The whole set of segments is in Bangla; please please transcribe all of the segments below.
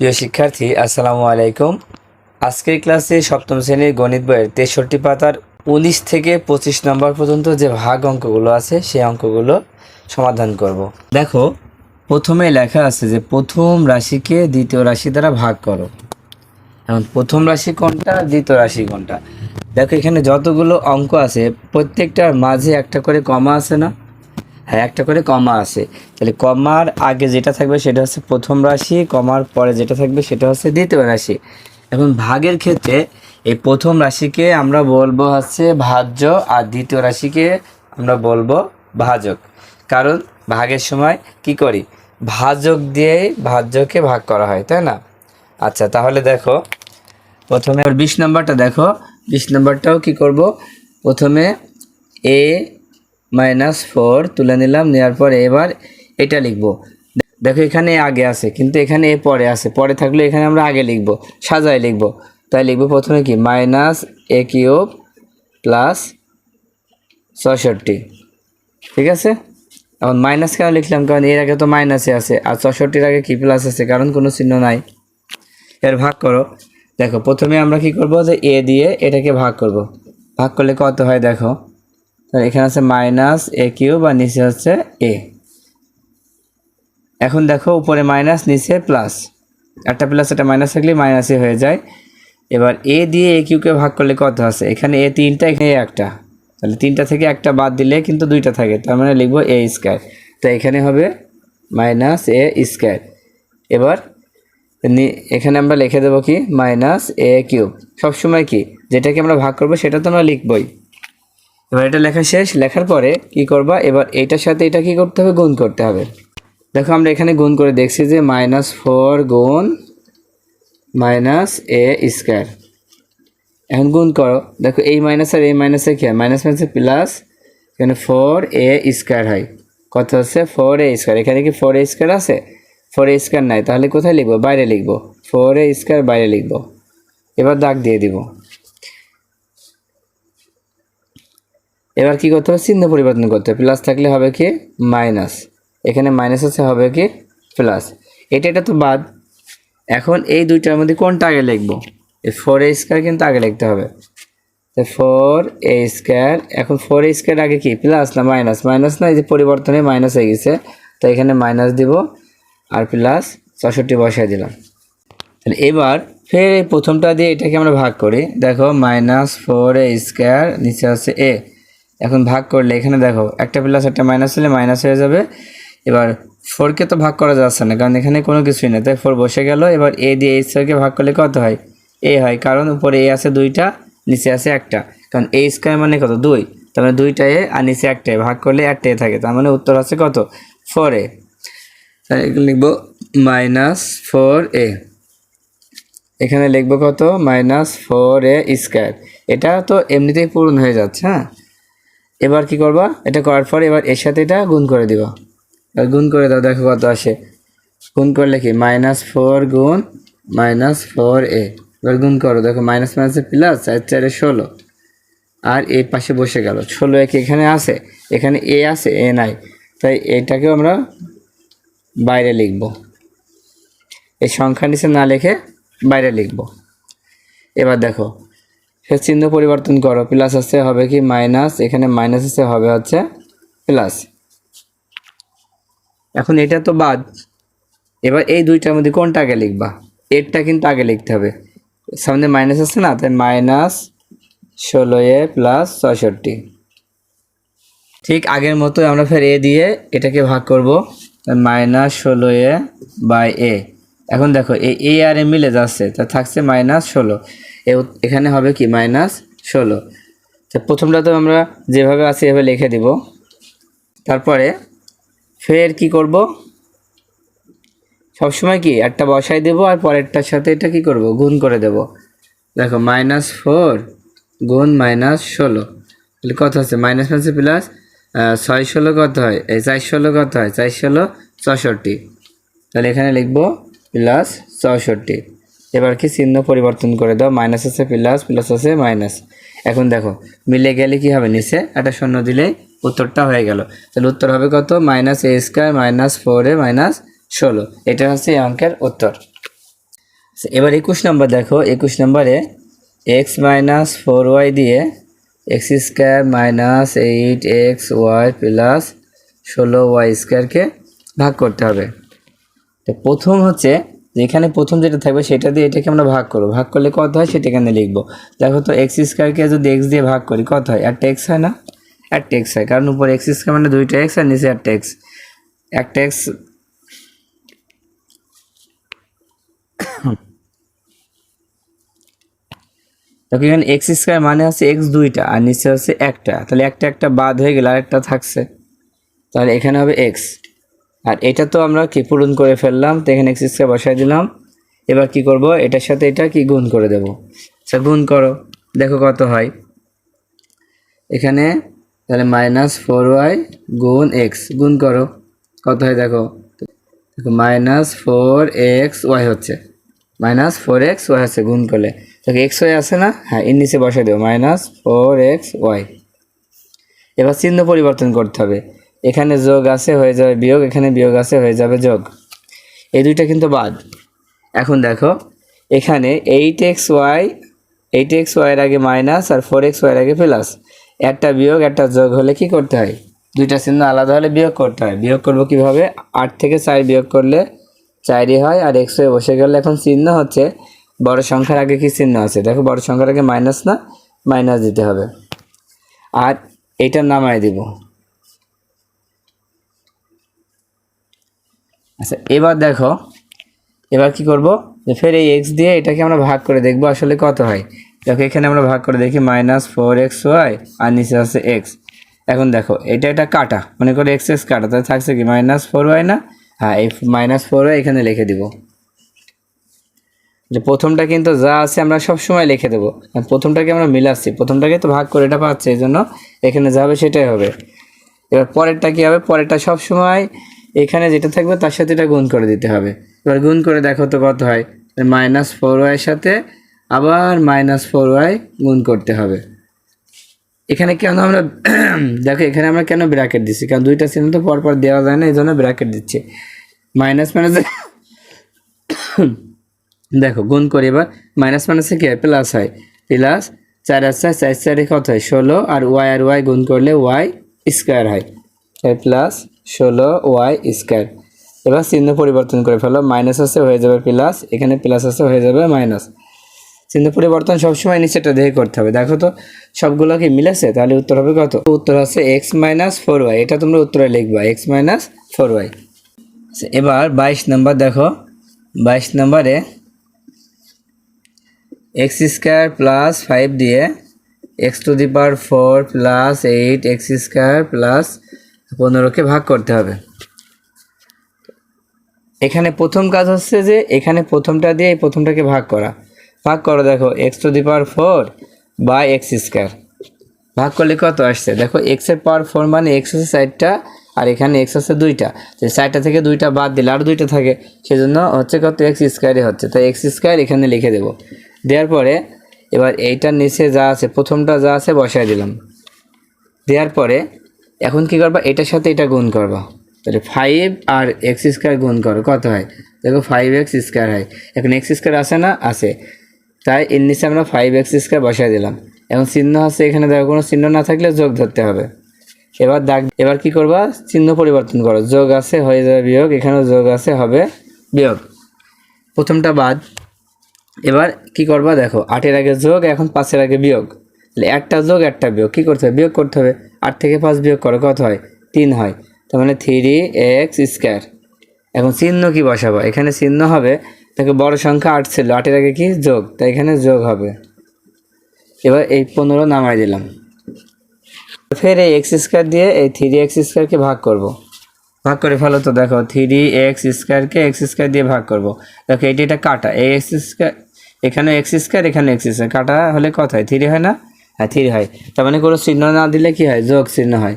প্রিয় শিক্ষার্থী, আসসালামু আলাইকুম। আজকের ক্লাসে সপ্তম শ্রেণির গণিত বইয়ের তেষট্টি পাতার উনিশ থেকে পঁচিশ নম্বর পর্যন্ত যে ভাগ অঙ্কগুলো আছে, সেই অঙ্কগুলো সমাধান করব। দেখো, প্রথমে লেখা আছে যে প্রথম রাশিকে দ্বিতীয় রাশি দ্বারা ভাগ করো। এখন প্রথম রাশি কোনটা, দ্বিতীয় রাশি কোনটা? দেখো, এখানে যতগুলো অঙ্ক আছে, প্রত্যেকটার মাঝে একটা করে কমা আছে না? হ্যাঁ একটা করে কমা আছে। তাহলে কমার আগে যেটা থাকবে সেটা হচ্ছে প্রথম রাশি, কমার পরে যেটা থাকবে সেটা হচ্ছে দ্বিতীয় রাশি। এখন ভাগের ক্ষেত্রে এই প্রথম রাশিকে আমরা বলব হচ্ছে ভাজ্য আর দ্বিতীয় রাশিকে আমরা বলব ভাজক। কারণ ভাগের সময় কি করি? ভাজক দিয়েই ভাজ্যকে ভাগ করা হয়, তাই না? আচ্ছা তাহলে দেখো, প্রথমে বিশ নাম্বারটা দেখো। বিশ নাম্বারটাও কি করব? প্রথমে এ মাইনাস ফোর তুলে নিলাম নেওয়ার পরে এবার এটা লিখব। দেখো এখানে আগে আছে, কিন্তু এখানে এ পরে আছে। পরে থাকলে এখানে আমরা আগে লিখব, সাজায় লিখব। তাই লিখব প্রথমে কি? মাইনাস এ কিউব প্লাস ছষট্টি। ঠিক আছে? এখন মাইনাস কেন লিখলাম? কারণ এর আগে তো মাইনাসে আছে। আর ছষট্টির আগে কি প্লাস আছে? কারণ কোনো চিহ্ন নাই। এর ভাগ করো। দেখো, প্রথমে আমরা কি করব? যে এ দিয়ে এটাকে ভাগ করব। ভাগ করলে কত হয়? দেখো। তাহলে এখানে আছে মাইনাস এ কিউ বা নিচে হচ্ছে এ। এখন দেখো উপরে মাইনাস, নিচে প্লাস। একটা প্লাস, একটা মাইনাস থাকলে মাইনাসে হয়ে যায়। এবার এ দিয়ে এ কিউকে ভাগ করলে কত আছে? এখানে এ তিনটা, এখানে একটা। তাহলে তিনটা থেকে একটা বাদ দিলে কিন্তু দুইটা থাকে। তার মানে লিখব এ স্কোয়ার। তো এখানে হবে মাইনাস এ স্কোয়ার। এবার এখানে আমরা লিখে দেবো কি? Minus A cube. সবসময় কি? যেটাকে আমরা ভাগ করব সেটা তো আমরা লিখবই। এবার এটা লেখা শেষ, লেখার পরে কি করবা? এবার এটার সাথে এটা কি করতে হবে? গুণ করতে হবে। দেখো আমরা এখানে গুণ করে দেখছি যে মাইনাস ফোর গুণ মাইনাস এ স্কোয়ার এখন গুণ করো। দেখো এই মাইনাস আর এই মাইনাসে কি হয়? মাইনাস মাইনাসে প্লাস এখানে ফোর এ স্কোয়ার হয়। কত হচ্ছে ফোর এ স্কোয়ার এখানে কি ফোর এ স্কোয়ার আছে? ফোর এ স্কোয়ার নাই। তাহলে কোথায় লিখব? বাইরে লিখব। ফোর এ স্কোয়ার বাইরে লিখব। এবার দাগ দিয়ে দিব। এবার কি করতে হবে? চিহ্ন পরিবর্তন করতে হবে। প্লাস থাকলে হবে কি? মাইনাস এখানে মাইনাস আছে, হবে কি? প্লাস এটা এটা তো বাদ। এখন এই দুইটার মধ্যে কোনটা আগে লিখব? এই ফোর এ স্কোয়ার কিন্তু আগে লিখতে হবে। তো ফোর এ স্কোয়ার এখন ফোর এ স্কোয়ার আগে কি? প্লাস না মাইনাস মাইনাস না, এই যে পরিবর্তনে মাইনাস হয়ে গেছে। তো এখানে মাইনাস দিব আর প্লাস চৌষট্টি বসাই দিলাম। তাহলে এবার ফের এই প্রথমটা দিয়ে এটাকে আমরা ভাগ করি। দেখো মাইনাস ফোর এ স্কোয়ার নিচে আছে এ এখন ভাগ করলে, এখানে দেখো, একটা প্লাস একটা মাইনাস হলে মাইনাস হয়ে যাবে। এবার ফোরকে তো ভাগ করা যাচ্ছে না, কারণ এখানে কোনো কিছুই নেই। তাই ফোর বসে গেল, এবার এ দিয়ে এই স্কোয়ারকে ভাগ করলে কত হয়? এ হয়, কারণ উপরে এ আছে দুইটা, নিচে আছে একটা। কারণ এ স্কোয়ার মানে কত? দুই। তার মানে দুইটা এ আর নিচে একটাই, ভাগ করলে একটা এ থাকে। তার মানে উত্তর আছে কত? ফোর এ তাহলে লিখব মাইনাস ফোর এ এখানে লিখব কত? মাইনাস ফোর এ স্কোয়ার এটা তো এমনিতেই পূরণ হয়ে যাচ্ছে হ্যাঁ? এবার কি করবা? এটা করার পর এবার এর সাথে এটা গুণ করে দিবা। আর গুণ করে দাও, দেখো কত আসে। গুণ করলে কি? মাইনাস ফোর গুণ মাইনাস ফোর এ। এবার গুণ করো, দেখো মাইনাস মাইনাসে প্লাস চার, চারে ষোলো। আর এ পাশে বসে গেল। ষোলো এক এখানে আছে, এখানে এ আছে, এ নাই। তাই এটাকেও আমরা বাইরে লিখব। এই সংখ্যা নিচে না লিখে বাইরে লিখব। এবার দেখো সে চিহ্ন পরিবর্তন করো। প্লাস আছে হবে কি মাইনাস এখানে মাইনাস আছে হবে হচ্ছে প্লাস এখন এটা তো বাদ। এবার এই দুইটার মধ্যে কোনটা আগে লিখবা? এরটা কিন্তু আগে লিখতে হবে। সামনে মাইনাস আছে না? তাই মাইনাস ষোলো এ প্লাস ছয়ষট্টি। ঠিক আগের মতো আমরা ফের এ দিয়ে এটাকে ভাগ করব। মাইনাস ষোলো এ বাই এ এখন দেখো এ আর এ মিলে যাচ্ছে। তা থাকছে মাইনাস ষোলো। এখানে হবে কি? মাইনাস ষোলো। তো প্রথমটা তো আমরা যেভাবে আছে এভাবে লিখে দিব। তারপরে ফের কি করব? সবসময় কি একটা বসাই দেব আর পরেরটার সাথে এটা কি করব? গুণ করে দেব। দেখো, মাইনাস ফোর গুণ মাইনাস ষোলো। তাহলে কত হচ্ছে মাইনাস মাইনাস প্লাস ছয় ষোলো কত হয়? এই চার ষোলো কত হয়? চার ষোলো, চৌষট্টি। তাহলে এখানে লিখব প্লাস চৌষট্টি। এবার কি চিহ্ন পরিবর্তন করে দাও মাইনাস আছে প্লাস প্লাস আছে মাইনাস এখন দেখো, মিলে গেলে কি হবে নিচে? একটা শূন্য দিলেই উত্তরটা হয়ে গেল। তাহলে উত্তর হবে কত? Minus A square minus four A minus ষোলো। এটা হচ্ছে এই অঙ্কের উত্তর। এবার একুশ নাম্বার দেখো। একুশ নাম্বারে এক্স মাইনাস ফোর ওয়াই দিয়ে X square minus eight X Y plus ষোলো ওয়াই স্কোয়ারকে ভাগ করতে হবে। তো প্রথম হচ্ছে এখানে প্রথম যেটা থাকবে সেটা দিয়ে এটাকে আমরা ভাগ করব। ভাগ করলে কত হয়? সেটা এখানে লিখব। দেখো তো এক্স স্কোয়ারকে যদি এক্স দিয়ে ভাগ করি, কত হয়? একটা এক্স হয় না? একটা এক্স হয়। কারণ উপরে এক্স স্কোয়ার মানে দুইটা এক্স আর নিচে একটা এক্স একটা এক্স দেখো এখানে এক্স স্কোয়ার মানে হচ্ছে এক্স দুইটা আর নিচে হচ্ছে একটা। তাহলে একটা একটা বাদ হয়ে গেলে আরেকটা থাকছে। তাহলে এখানে হবে এক্স আর এটা তো আমরা কি পূরণ করে ফেললাম, তো এখানে এক্স স্কোয়ার বসাই দিলাম। এবার কি করব? এটার সাথে এটা কি গুণ করে দেব? আচ্ছা গুণ করো, দেখো কত হয়। এখানে তাহলে মাইনাস ফোর ওয়াই গুণ এক্স গুণ করো। কত হয় দেখো? দেখো মাইনাস ফোর এক্স ওয়াই হচ্ছে। মাইনাস ফোর এক্স ওয়াই হচ্ছে, গুণ করলে। দেখো এক্স ওয়াই আছে না? হ্যাঁ এর নিচে দেবো। মাইনাস ফোর এক্স ওয়াই এবার চিহ্ন পরিবর্তন করতে হবে। এখানে যোগ আছে, হয়ে যাবে বিয়োগ, এখানে বিয়োগ আছে, হয়ে যাবে যোগ। এই দুইটা কিন্তু বাদ। এখন দেখো, এখানে eight X Y eight X ওয়াইয়ের আগে মাইনাস আর ফোর এক্স ওয়াইয়ের আগে প্লাস একটা বিয়োগ, একটা যোগ হলে কি করতে হয়? দুইটা চিহ্ন আলাদা হলে বিয়োগ করতে হয়। বিয়োগ করব কীভাবে? আট থেকে চার বিয়োগ করলে চারই হয়, আর এক্স হয়ে বসে গেলে এখন চিহ্ন হচ্ছে, বড় সংখ্যার আগে কি চিহ্ন আছে? দেখো, বড় সংখ্যার আগে মাইনাস না? মাইনাস দিতে হবে। আর এটা নামাই দিব। আচ্ছা এবার দেখো, এবার কি করব? যে ফের এই এক্স দিয়ে এটাকে আমরা ভাগ করে দেখব আসলে কত হয়। দেখো, এখানে আমরা ভাগ করে দেখি মাইনাস ফোর এক্স ওয়াই আর নিচে আছে এক্স এখন দেখো, এটা এটা কাটা, মনে করো এক্স এক্স কাটা, তাহলে থাকছে কি মাইনাস ফোর ওয়াই না? হ্যাঁ এই মাইনাস ফোর ওয়াই এখানে লিখে দিব। যে প্রথমটা কিন্তু যা আছে আমরা সব সময় লিখে দেবো। প্রথমটাকে আমরা মিলাচ্ছি, প্রথমটাকে তো ভাগ করে এটা পাচ্ছে, এই জন্য এখানে যাবে সেটাই হবে। এবার পরেরটা কী হবে? পরেরটা সব সময় এখানে যেটা থাকবে তার সাথে এটা গুণ করে দিতে হবে। এবার গুণ করে দেখো তো কত হয়। মাইনাস ফোর ওয়াইয়ের সাথে আবার মাইনাস ফোর ওয়াই গুণ করতে হবে। এখানে কেন আমরা দেখো, এখানে আমরা কেন ব্র্যাকেট দিচ্ছি কারণ দুইটা চিহ্ন তো পরপর দেওয়া যায় না, এই জন্য ব্র্যাকেট দিচ্ছি। মাইনাস মাইনাস দেখো, গুণ করি এবার। মাইনাস মাইনাসে কী হয়? প্লাস হয়। প্লাস চার আর চার চার চারে কত হয়? ষোলো। আর ওয়াই আর ওয়াই গুণ করলে ওয়াই স্কোয়ার হয়। প্লাস ষোলো ওয়াই স্কোয়ার। এবার চিহ্ন পরিবর্তন করে ফেলো মাইনাস আছে, হয়ে যাবে প্লাস এখানে প্লাস আছে, হয়ে যাবে মাইনাস চিহ্ন পরিবর্তন সবসময় নিচেটা দেখে করতে হবে। দেখো তো, সবগুলো কি মিলেছে? তাহলে উত্তর হবে কত? উত্তর হচ্ছে এক্স মাইনাস ফোর ওয়াই এটা তোমরা উত্তরে লিখবা এক্স মাইনাস ফোর ওয়াই এবার বাইশ নাম্বার দেখো। বাইশ নাম্বারে এক্স স্কোয়ার প্লাস ফাইভ দিয়ে X to the power four plus eight X square plus পনেরোকে ভাগ করতে হবে। এখানে প্রথম কাজ হচ্ছে যে, এখানে প্রথমটা দিয়ে এই প্রথমটাকে ভাগ করা। ভাগ করো, দেখো X to the power four বা এক্স স্কোয়ার ভাগ করলে কত আসছে? দেখো এক্সের পাওয়ার ফোর মানে এক্স হচ্ছে চারটা, আর এখানে এক্স হচ্ছে দুইটা। তো চারটা থেকে দুইটা বাদ দিলে আর দুইটা থাকে। সেজন্য হচ্ছে কত? এক্স স্কোয়ারই হচ্ছে। তো এক্স স্কোয়ার এখানে লিখে দেবো। দেওয়ার পরে, এবার এইটার নিচে যা আছে, প্রথমটা যা আছে বসায় দিলাম। দেওয়ার পরে এখন কি করবা? এটার সাথে এটা গুণ করবা। তাহলে ফাইভ আর এক্স স্কোয়ার গুণ করো। কত হয়? দেখো ফাইভ এক্স স্কোয়ার হয়। এখন এক্স স্কোয়ার আছে না? আছে। তাই এর নিচে আমরা ফাইভ এক্স স্কোয়ার বসায় দিলাম। এখন চিহ্ন আছে এখানে। দেখো, কোনো চিহ্ন না থাকলে যোগ ধরতে হবে। এবার দাগ, এবার কি করবা? চিহ্ন পরিবর্তন করো। যোগ আছে, হয়ে যাবে বিয়োগ। এখানেও যোগ আছে, হবে বিয়োগ। প্রথমটা বাদ। এবার কি করবা? দেখো, আটের আগে যোগ, এখন পাঁচের আগে বিয়োগ। একটা যোগ, একটা বিয়োগ। কী করতে হবে? বিয়োগ করতে হবে। আট থেকে পাঁচ বিয়োগ করো, কত হয়? তিন হয়। তার মানে থ্রি এক্স স্কোয়ার এখন চিহ্ন কি বসাবো? এখানে চিহ্ন হবে, দেখো বড় সংখ্যা আট ছিল। আটের আগে কি? যোগ। তাই এখানে যোগ হবে। এবার এই পনেরো নামাই দিলাম। ফের এই এক্স স্কোয়ার দিয়ে এই থ্রি এক্স স্কোয়ারকে ভাগ করব। ভাগ করে ফেলো তো, দেখো থ্রি এক্স স্কোয়ারকে এক্স স্কোয়ার দিয়ে ভাগ করব। দেখো এটি এটা কাটা। এই এক্স স্কোয়ার এখানে এক্স স্কোয়ার এখানে এক্স স্কোয়ার কাটা হলে কত হয়? থ্রি হয় না? থ্রি হয়। তার মানে কোনো চিহ্ন না দিলে কি হয়? যোগ চিহ্ন হয়।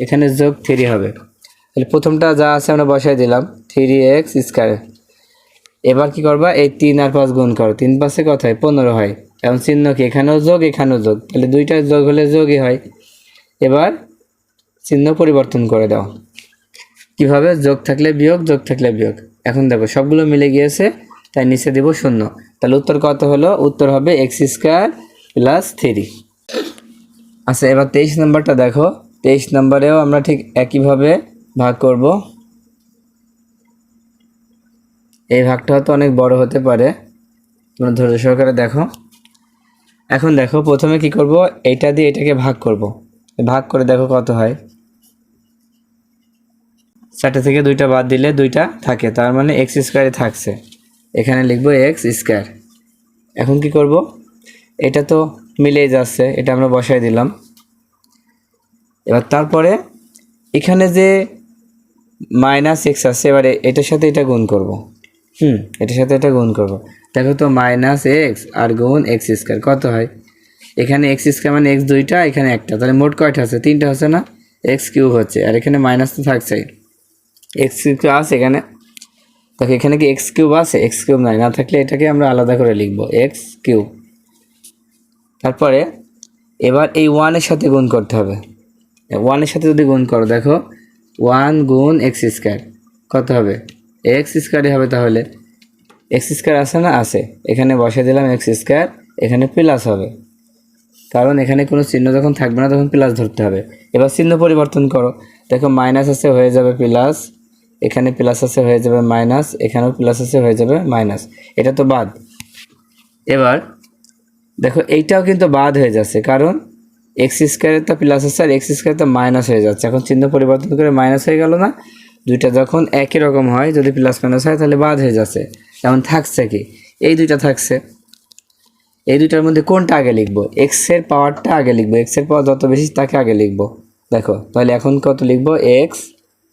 এখানে যোগ থ্রি হবে। তাহলে প্রথমটা যা আছে আমরা বসাই দিলাম। Three X square. এবার কি করবা? এই তিন আর পাঁচ গুণ করো। তিন পাঁচে কত হয়? পনেরো হয়। এখন চিহ্ন কি? এখানেও যোগ এখানেও যোগ। তাহলে দুইটা যোগ হলে যোগই হয়। এবার চিহ্ন পরিবর্তন করে দাও। কীভাবে? যোগ থাকলে বিয়োগ, যোগ থাকলে বিয়োগ। এখন দেখো, সবগুলো মিলে গিয়েছে, তাই নিচে দিব শূন্য। তাহলে উত্তর কত হলো? উত্তর হবে এক্স স্কোয়ার প্লাস থ্রি। আচ্ছা এবার তেইশ নম্বরটা দেখো। তেইশ নম্বরেও আমরা ঠিক একইভাবে ভাগ করব। এই ভাগটা হয়তো অনেক বড় হতে পারে। তোমরা ধৈর্য সহকারে দেখো। এখন দেখো, প্রথমে কি করব? এটা দিয়ে এটাকে ভাগ করব। ভাগ করে দেখো কত হয়। চারটে থেকে দুইটা বাদ দিলে দুইটা থাকে, তার মানে এক্স স্কোয়ারে থাকছে। এখানে লিখব এক্স স্কোয়ার। এখন কি করব? এটা তো মিলেই যাচ্ছে, এটা আমরা বসাই দিলাম। এবার তারপরে এখানে যে মাইনাস এক্স আছে, এবারে এটার সাথে এটা গুণ করব। হুম, এটার সাথে এটা গুণ করব। দেখো তো মাইনাস এক্স আর গুণ এক্স স্কোয়ার কত হয়? এখানে এক্স স্কোয়ার মানে এক্স দুইটা, এখানে একটা, তাহলে মোট কয়টা আছে? তিনটা হচ্ছে না? এক্স কিউব হচ্ছে, আর এখানে মাইনাস তো থাকছেই। এক্স কিউব আছে এখানে। দেখো এখানে কি এক্স কিউব আছে? এক্স কিউব নাই, না থাকলে এটাকে আমরা আলাদা করে লিখব এক্স কিউব তারপরে এবার এই ওয়ানের সাথে গুণ করতে হবে। ওয়ানের সাথে যদি গুণ করো, দেখো ওয়ান গুণ এক্স স্কোয়ার কত হবে? এক্স স্কোয়ারই হবে তাহলে। এক্স স্কোয়ার আছে না? আছে। এখানে বসে দিলাম এক্স স্কোয়ার এখানে প্লাস হবে। কারণ এখানে কোনো চিহ্ন যখন থাকবে না, তখন প্লাস ধরতে হবে। এবার চিহ্ন পরিবর্তন করো। দেখো মাইনাস আছে, হয়ে যাবে প্লাস এখানে প্লাস আছে, হয়ে যাবে মাইনাস এখানেও প্লাস আছে, হয়ে যাবে মাইনাস এটা তো বাদ। এবার দেখো, এইটাও কিন্তু বাদ হয়ে যাচ্ছে, কারণ এক্স স্কোয়ারের তো প্লাস আছে আর এক্স তো মাইনাস হয়ে যাচ্ছে। এখন চিহ্ন পরিবর্তন করে মাইনাস হয়ে গেল না? দুইটা যখন একই রকম হয়, যদি প্লাস মাইনাস হয়, তাহলে বাদ হয়ে যাচ্ছে। এখন থাকছে কি? এই দুইটা থাকছে। এই দুইটার মধ্যে কোনটা আগে লিখব? এক্সের পাওয়ারটা আগে লিখব। এক্সের পাওয়ার যত বেশি, তাকে আগে লিখব। দেখো, তাহলে এখন কত লিখব? এক্স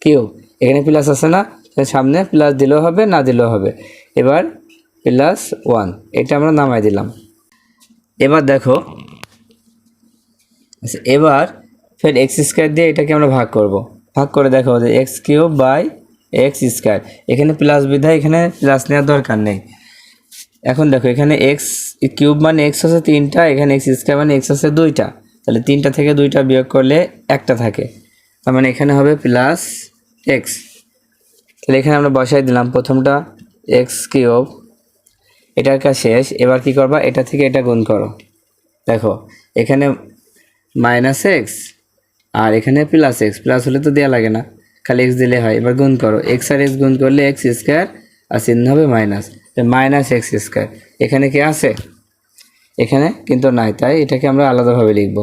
কিউ এখানে প্লাস আছে না? সামনে প্লাস দিলেও হবে, না দিলেও হবে। এবার প্লাস ওয়ান এটা আমরা নামাই দিলাম। এবার দেখো। আচ্ছা এবার ফের এক্স স্কোয়ার দিয়ে এটাকে আমরা ভাগ করব। ভাগ করে দেখো যে X cube by X square এখানে প্লাস বিধায় এখানে প্লাস নেওয়ার দরকার নেই। এখন দেখো, এখানে এক্স কিউব মানে এক্স আছে তিনটা, এখানে এক্স স্কোয়ার মানে এক্স আছে দুইটা। তাহলে তিনটা থেকে দুইটা বিয়োগ করলে একটা থাকে। তার মানে এখানে হবে প্লাস এক্স তাহলে এখানে আমরা বসাই দিলাম প্রথমটা এক্স কিউব এটার কাজ শেষ, এবার কি করবা? এটা থেকে এটা গুণ করো। দেখো, এখানে মাইনাস এক্স আর এখানে প্লাস এক্স প্লাস হলে তো দেওয়া লাগে না। খালি এক্স দিলে হয়, এবার গুণ করো। এক্স আর এক্স গুণ করলে এক্স স্কোয়ার আর চিহ্ন হবে মাইনাস মাইনাস এক্স স্কোয়ার এখানে কি আছে? এখানে কিন্তু নাই, তাই এটাকে আমরা আলাদাভাবে লিখব।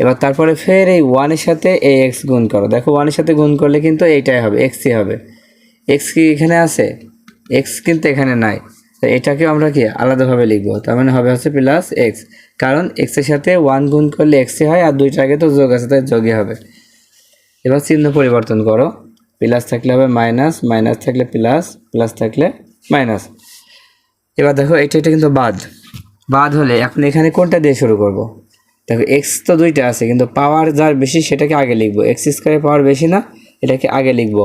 এবার তারপরে ফের এই ওয়ানের সাথে এই এক্স গুণ করো। দেখো ওয়ানের সাথে গুণ করলে কিন্তু এইটাই হবে এক্সই হবে। এক্স কি এখানে আছে? এক্স কিন্তু এখানে নাই। তো এটাকেও আমরা কি আলাদাভাবে লিখব। তার মানে হবে হচ্ছে প্লাস এক্স কারণ এক্সের সাথে ওয়ান গুণ করলে এক্সই হয় আর দুইটা আগে তো যোগ আছে, তাই যোগই হবে। এবার চিহ্ন পরিবর্তন করো। প্লাস থাকলে হবে মাইনাস মাইনাস থাকলে প্লাস প্লাস থাকলে মাইনাস এবার দেখো, এটা এটা কিন্তু বাদ। বাদ হলে এখন এখানে কোনটা দিয়ে শুরু করব? দেখো এক্স তো দুইটা আছে, কিন্তু পাওয়ার যার বেশি সেটাকে আগে লিখব। এক্স স্কোয়ারের পাওয়ার বেশি না, এটাকে আগে লিখব।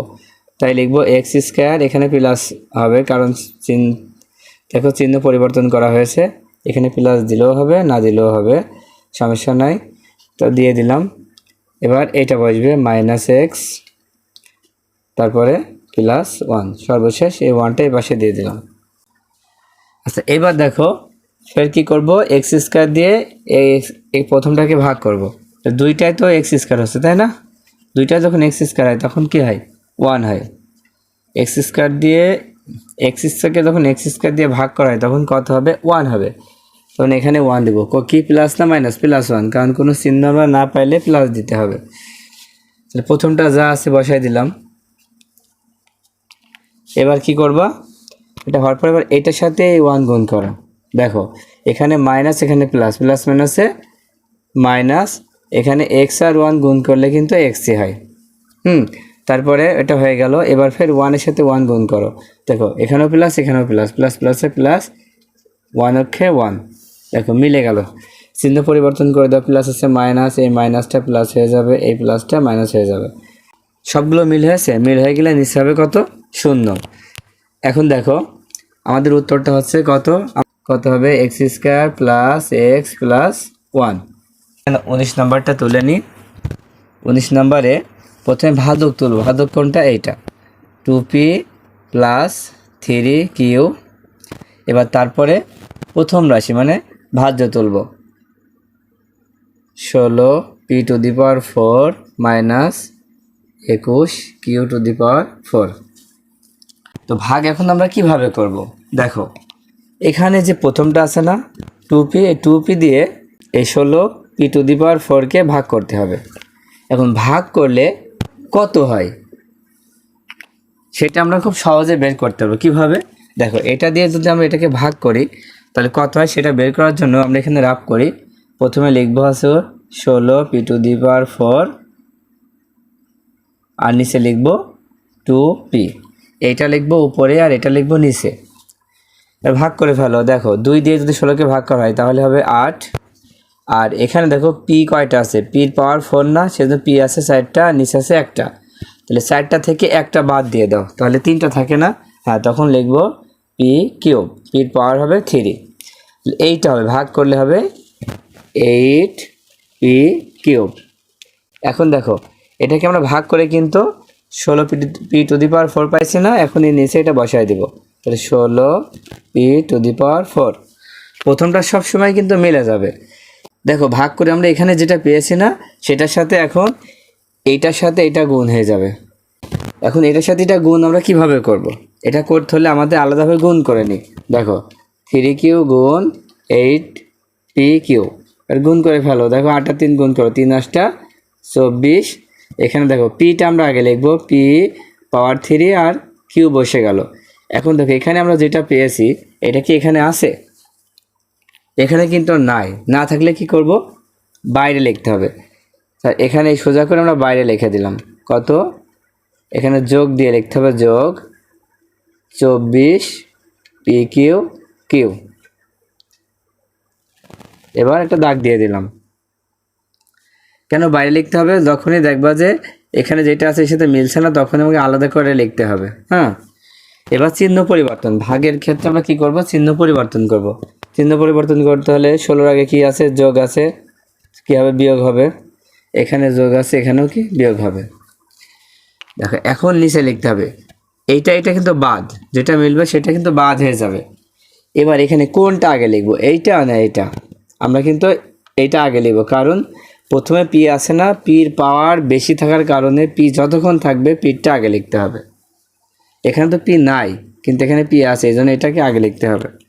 তাই লিখব এক্স স্কোয়ার এখানে প্লাস হবে, কারণ দেখো চিহ্ন পরিবর্তন করা হয়েছে। এখানে প্লাস দিলেও হবে, না দিলেও হবে, সমস্যা নাই। তো দিয়ে দিলাম। এবার এটা বসবে মাইনাস এক্স তারপরে প্লাস ওয়ান সর্বশেষ এই ওয়ানটা এই পাশে দিয়ে দিলাম। আচ্ছা এবার দেখো, ফের কি করব? এক্স স্কোয়ার দিয়ে এই প্রথমটাকে ভাগ করব। তো দুইটাই তো এক্স স্কোয়ার হচ্ছে, তাই না? দুইটাই যখন এক্স স্কোয়ার হয়, তখন কি হয়? ওয়ান হয়। এক্স স্কোয়ার দিয়ে এক্স স্কোয়ারকে যখন এক্স স্কোয়ার দিয়ে ভাগ করা হয়, তখন কত হবে? ওয়ান হবে। তখন এখানে ওয়ান দেবো। কি প্লাস না মাইনাস প্লাস ওয়ান কারণ কোনো চিহ্ন আমরা না পাইলে প্লাস দিতে হবে। তাহলে প্রথমটা যা আছে বসাই দিলাম। এবার কি করবা? এটা হওয়ার পর এবার এটার সাথে ওয়ান গুণ করো। দেখো, এখানে মাইনাস এখানে প্লাস প্লাস মাইনাসে মাইনাস এখানে এক্স আর ওয়ান গুণ করলে কিন্তু এক্সই হয়। হুম? তারপরে এটা হয়ে গেল, এবার ফের ওয়ানের সাথে ওয়ান গুণ করো। দেখো, এখানেও প্লাস এখানেও প্লাস প্লাস প্লাসে প্লাস ওয়ান অক্ষে ওয়ান দেখো, মিলে গেল। চিহ্ন পরিবর্তন করে দাও প্লাস আছে মাইনাস এই মাইনাসটা প্লাস হয়ে যাবে, এই প্লাসটা মাইনাস হয়ে যাবে। সবগুলো মিল হয়েছে? মিল হয়ে গেলে নিচে হবে কত? শূন্য। এখন দেখো, আমাদের উত্তরটা হচ্ছে কত? কত হবে? X square plus X plus one উনিশ নাম্বারটা তুলে নিই উনিশ নাম্বারে প্রথমে ভাদক তুলব। ভাদক কোনটা? এইটা। Two P plus three Q এবার তারপরে প্রথম রাশি মানে ভাজ্য তুলব। ষোলো P to the power four minus একুশ Q to the power four তো ভাগ এখন আমরা কীভাবে করব? দেখো, এখানে যে প্রথমটা আছে না টু পি টু পি দিয়ে এই ষোলো পি টু দি পাওয়ার ফোরকে ভাগ করতে হবে। এখন ভাগ করলে কত হয়? সেটা আমরা খুব সহজে বের করতে পারব। কীভাবে? দেখো, এটা দিয়ে যদি আমরা এটাকে ভাগ করি, তাহলে কত হয়? সেটা বের করার জন্য আমরা এখানে রাফ করি। প্রথমে লিখব আছে ষোলো P to the power four, আর নিচে লিখব টু পি। এইটা লিখব উপরে আর এটা লিখব নিচে। ভাগ করে ফেলো। দেখো, দুই দিয়ে যদি ষোলোকে ভাগ করা হয়, তাহলে হবে আট আর এখানে দেখো পি কয়টা আছে? পির পাওয়ার ফোর না, সেজন্য পি আছে চারটা, নিচে আছে একটা। তাহলে চারটা থেকে একটা বাদ দিয়ে দাও। তাহলে তিনটা থাকে না? হ্যাঁ তখন লিখব পি কিউব পির পাওয়ার হবে থ্রি এইটা হবে, ভাগ করলে হবে এইট পি কিউব এখন দেখো, এটাকে আমরা ভাগ করে কিন্তু ষোলো P P to the power four পাইছি না, এখন এই নিচে এটা বসাই দিব। তাহলে ষোলো P to the power four প্রথমটা সব সময় কিন্তু মিলে যাবে। দেখো, ভাগ করে আমরা এখানে যেটা পেয়েছি না, সেটার সাথে এখন এইটার সাথে এটা গুণ হয়ে যাবে। এখন এটার সাথে এটা গুণ আমরা কীভাবে করব। এটা করতে হলে আমাদের আলাদাভাবে গুণ করে নিই। দেখো থ্রি কিউ গুণ এইট পি কিউ আর গুণ করে ফেলো। দেখো, আটটা তিন গুণ করো, তিন আটটা চব্বিশ। এখানে দেখো পিটা আমরা আগে লিখব পি পাওয়ার থ্রি আর কিউ বসে গেল। এখন দেখো, এখানে আমরা যেটা পেয়েছি, এটা কি এখানে আছে? এখানে কিন্তু নাই। না থাকলে কি করব? বাইরে লিখতে হবে। তা এখানে সোজা করে আমরা বাইরে লিখে দিলাম। কত? এখানে যোগ দিয়ে লিখতে হবে যোগ চব্বিশ পি কিউ কিউ। এবার একটা দাগ দিয়ে দিলাম। কেন বাইরে লিখতে হবে? যখনই দেখবা যে এখানে যেটা আছে সাথে মিলছে না, তখন আমাকে আলাদা করে লিখতে হবে। হ্যাঁ? এবার চিহ্ন পরিবর্তন। ভাগের ক্ষেত্রে আমরা কি করব? চিহ্ন পরিবর্তন করব। চিহ্ন পরিবর্তন করতে হলে ষোলোর আগে কি আছে? যোগ আছে। কি হবে বিয়োগ হবে? এখানে যোগ আছে, এখানেও কি? বিয়োগ হবে। দেখো, এখন নিচে লিখতে হবে। এইটা এটা কিন্তু বাদ। যেটা মিলবে সেটা কিন্তু বাদ হয়ে যাবে। এবার এখানে কোনটা আগে লিখব? এইটা না এইটা? আমরা কিন্তু এইটা আগে লিখব। কারণ প্রথমে পি আসে না, পির পাওয়ার বেশি থাকার কারণে পি যতক্ষণ থাকবে, পিরটা আগে লিখতে হবে। এখানে তো পি নাই, কিন্তু এখানে পি আছে, এই জন্য এটাকে আগে লিখতে হবে।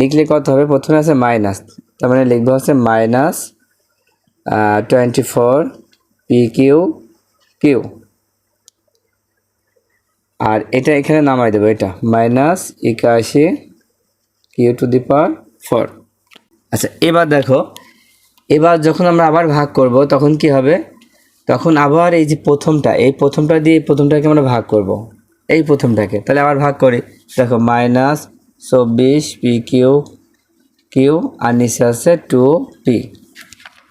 লিখলে কত হবে? প্রথমে আছে মাইনাস তার মানে লিখব হচ্ছে minus twenty four P Q Q আর এটা এখানে নামাই দেবো, এটা মাইনাস একাশি Q to the power four আচ্ছা এবার দেখো, এবার যখন আমরা আবার ভাগ করব, তখন কি হবে? তখন আবার এই যে প্রথমটা, এই প্রথমটা দিয়ে প্রথমটাকে আমরা ভাগ করব। এই প্রথমটাকে, তাহলে আবার ভাগ করি। দেখো মাইনাস চব্বিশ, পি কিউ কিউ, আর নিচে আছে টু পি।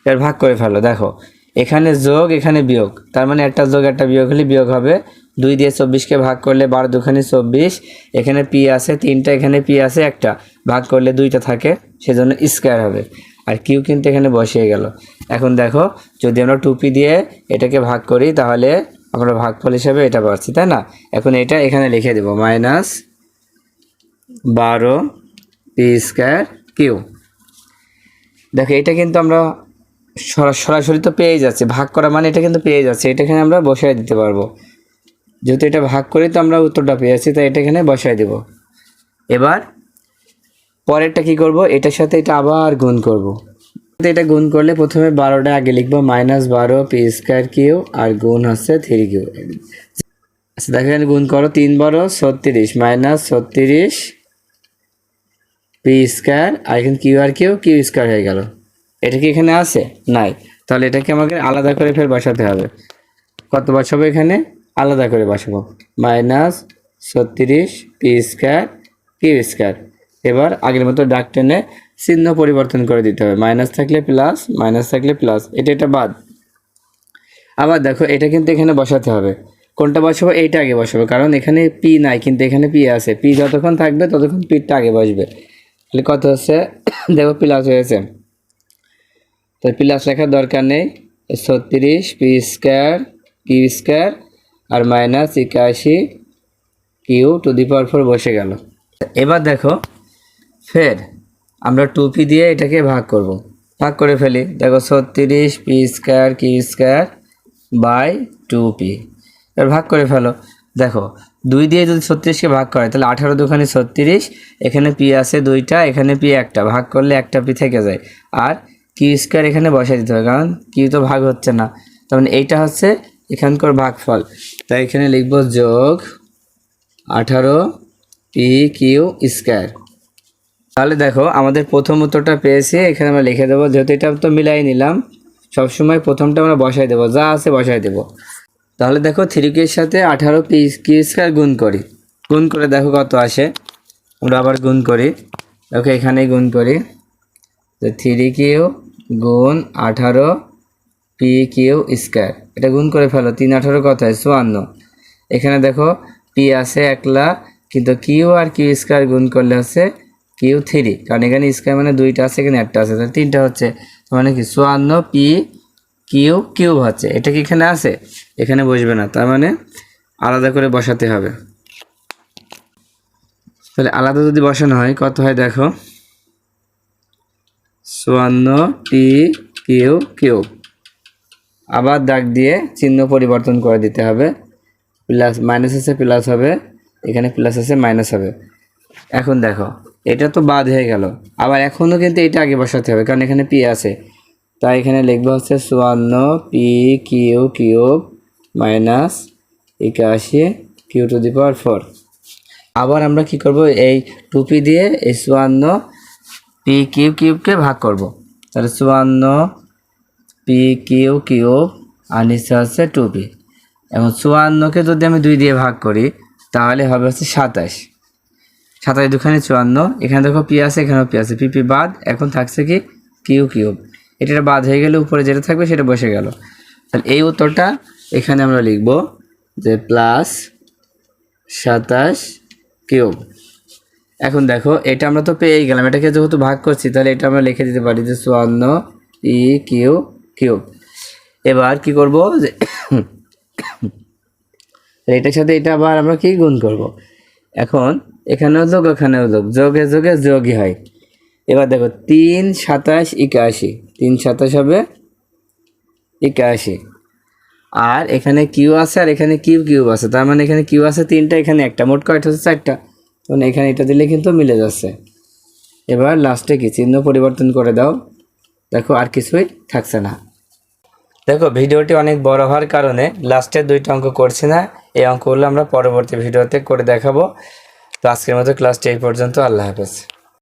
এর ভাগ করে ফেলো, দেখো। এখানে যোগ, এখানে বিয়োগ। তার মানে একটা যোগ, একটা বিয়োগ হলে বিয়োগ হবে। দুই দিয়ে চব্বিশকে ভাগ করলে বারো, দুখানে চব্বিশ। এখানে পি আছে, তিনটা, এখানে পি আছে, একটা। ভাগ করলে দুইটা থাকে, সেজন্য স্কোয়ার হবে। আর কিউ কিন্তু এখানে বসিয়ে গেল। এখন দেখো, যদি আমরা টুপি দিয়ে এটাকে ভাগ করি, তাহলে আমরা ভাগফল হিসাবে এটা পাচ্ছি, তাই না? এখন এটা এখানে লিখে দেবো, মাইনাস বারো পি স্কোয়ার কিউ দেখো, এটা কিন্তু আমরা সরা- সরাসরি তো পেয়ে যাচ্ছে। ভাগ করা মানে এটা কিন্তু পেয়ে যাচ্ছে। এটা এখানে আমরা বসাই দিতে পারব। যেহেতু এটা ভাগ করি তো আমরা উত্তরটা পেয়েছি তাই এটা এখানে বসাই দেব। এবার পরেরটা কি করব? এটার সাথে এটা আবার গুণ করব। এটা গুণ করলে প্রথমে বারোটা আগে লিখব মাইনাস বারো পি স্কোয়ার কিউ আর গুণ হচ্ছে থ্রি কিউ আচ্ছা দেখো এখানে গুণ করো, তিন বারো, ছত্রিশ। মাইনাস ছত্রিশ পি স্কোয়ার আর এখানে কিউ আর কিউ কিউ স্কোয়ার হয়ে গেল। এটা কি এখানে আছে? নাই। তাহলে এটাকে আমাকে আলাদা করে ফের বসাতে হবে। কত বসাবো এখানে? আলাদা করে বসাবো। মাইনাস ছত্রিশ পি স্কোয়ার কিউ স্কোয়ার এবার আগের মতো ডাক টেনে চিহ্ন পরিবর্তন করে দিতে হবে। মাইনাস থাকলে প্লাস মাইনাস থাকলে প্লাস এটা এটা বাদ। আবার দেখো, এটা কিন্তু এখানে বসাতে হবে। কোনটা বসাবো? এইটা আগে বসাবো। কারণ এখানে পি নাই, কিন্তু এখানে পি আছে। পি যতক্ষণ থাকবে, ততক্ষণ পিটা আগে বসবে। তাহলে কত হচ্ছে? দেখো প্লাস হয়েছে তো প্লাস লেখার দরকার নেই। ছত্রিশ পি স্কোয়ার কিউ স্কোয়ার আর মাইনাস একাশি Q to the power four বসে গেল। এবার দেখো, ফের আমরা টু পি দিয়ে এটাকে ভাগ করব। ভাগ করে ফেলি। দেখো ছত্রিশ P square Q square by two P এবার ভাগ করে ফেলো। দেখো, দুই দিয়ে যদি ছত্রিশকে ভাগ করে, তাহলে আঠারো দুখানে ছত্রিশ, এখানে পি আছে দুইটা, এখানে পি একটা, ভাগ করলে একটা পি থেকে যায়। আর কিউ স্কোয়ার এখানে বসাই দিতে হবে, কারণ কিউ তো ভাগ হচ্ছে না। তার মানে এইটা হচ্ছে এখানকার ভাগফল। তাই এখানে লিখব যোগ আঠারো পি কিউ স্কোয়ার তাহলে দেখো, আমাদের প্রথম উত্তরটা পেয়েছি, এখানে আমরা লিখে দেবো, যেহেতু এটা তো মিলাই নিলাম, সবসময় প্রথমটা আমরা বসাই দেবো, যা আছে বসাই দেবো। তাহলে দেখো থ্রি কিউর সাথে আঠারো পি কিউ স্কোয়ার গুণ করি। গুণ করে দেখো কত আসে? আমরা আবার গুণ করি। দেখো এখানেই গুণ করি। তো থ্রি কিউ গুণ আঠারো পি কিউ স্কোয়ার এটা গুণ করে ফেলো, তিন আঠারো কত হয়? চুয়ান্ন। এখানে দেখো পি আছে একলা, কিন্তু কিউ আর কিউ স্কোয়ার গুণ করলে হচ্ছে কিউ থ্রি কারণ এখানে স্কোয়ার মানে দুইটা আছে, এখানে একটা আছে। তাহলে তিনটা হচ্ছে মানে কি? চুয়ান্ন পি কিউ কিউব হচ্ছে এটা কি এখানে আছে? এখানে বসবে না। তার মানে আলাদা করে বসাতে হবে। তাহলে আলাদা যদি বসানো হয়, কত হয় দেখো? চুয়ান্ন পি কিউ কিউব। আবার দাগ দিয়ে চিহ্ন পরিবর্তন করে দিতে হবে। প্লাস, মাইনাস আছে, প্লাস হবে। এখানে প্লাস আছে, মাইনাস হবে। এখন দেখো, এটা তো বাদ হয়ে গেল। আবার এখনও কিন্তু এটা আগে বসাতে হবে, কারণ এখানে পি আছে। তাই এখানে লিখব হচ্ছে চুয়ান্ন পি কিউ কিউব মাইনাস একাশি Q to the power four. আবার আমরা কি করব? এই টুপি দিয়ে এই চুয়ান্ন পি কিউ কিউবকে ভাগ করব। তাহলে চুয়ান্ন পি কিউ কিউব, আর নিচে হচ্ছে টু পি। এবং চুয়ান্নকে যদি আমি দুই দিয়ে ভাগ করি, তাহলে হবে হচ্ছে সাতাশ। সাতাশ দুখানে চুয়ান্ন, এখানে দেখো পি আছে, এখানেও পি আছে। পি পি বাদ, এখন থাকছে কি কিউ কিউব। এটা বাদ হয়ে গেলে উপরে যেটা থাকবে সেটা বসে গেল। তাহলে এই উত্তরটা এখানে আমরা লিখব যে প্লাস সাতাশ কিউব। এখন দেখো, এটা আমরা তো পেয়েই গেলাম, এটাকে যেহেতু ভাগ করছি, তাহলে এটা আমরা লিখে দিতে পারি যে চুয়ান্ন ই কিউ কিউব। এবার কি করব যে এটার সাথে এটা আবার আমরা কি গুণ করব? এখন এখানেও যোগ, ওখানেও যোগ, যোগে যোগে যোগই হয়। এবার দেখো, তিন সাতাশ একাশি। তিন সাতাশ হবে একাশি। আর এখানে কিউ আছে আর এখানে কিউ কিউব আছে। তার মানে এখানে কিউ আছে তিনটা, এখানে একটা। মোট কয়টা হচ্ছে চারটা? তখন এখানে এটা দিলে কিন্তু মিলে যাচ্ছে। এবার লাস্টে কি? চিহ্ন পরিবর্তন করে দাও। দেখো, আর কিছুই থাকছে না। দেখো, ভিডিওটি অনেক বড় হওয়ার কারণে লাস্টের দুইটা অঙ্ক করছি না। এই অঙ্কগুলো আমরা পরবর্তী ভিডিওতে করে দেখাবো। তো আজকের মতো ক্লাসটি এই পর্যন্ত। আল্লাহ হাফেজ।